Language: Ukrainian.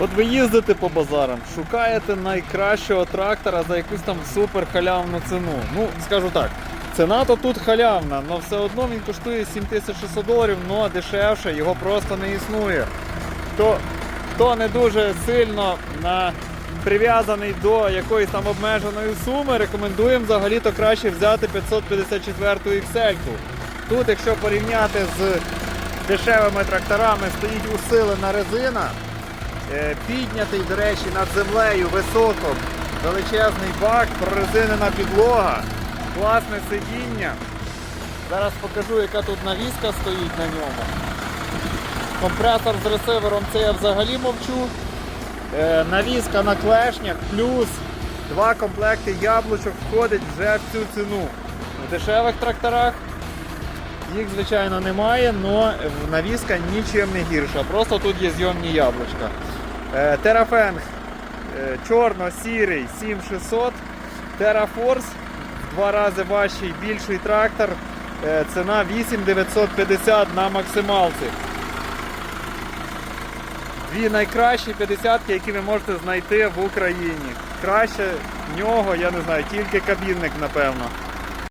От ви їздите по базарам, шукаєте найкращого трактора за якусь там супер халявну ціну. Ну, скажу так, ціна то тут халявна, але все одно він коштує 7600 доларів, але дешевше його просто не існує. Хто, хто не дуже сильно на, прив'язаний до якоїсь там обмеженої суми, рекомендуємо взагалі-то краще взяти 554 XL. Тут, якщо порівняти з дешевими тракторами, стоїть усилена резина. Е, Піднятий, до речі, над землею високо, величезний бак, прорезинена підлога, класне сидіння. Зараз покажу, яка тут навіска стоїть на ньому. Компресор з ресивером це я взагалі мовчу. Е, Навіска на клешнях плюс два комплекти яблучок входить вже в цю ціну. У дешевих тракторах їх, звичайно, немає, але навіска нічим не гірша. Просто тут є зйомні яблучка. Е, Терафенг е, чорно-сірий 7600. Терафорс в два рази важчий, більший трактор. Е, Ціна 8950 на максималці. Дві найкращі 50 які ви можете знайти в Україні. Краще нього, я не знаю, тільки кабінник, напевно.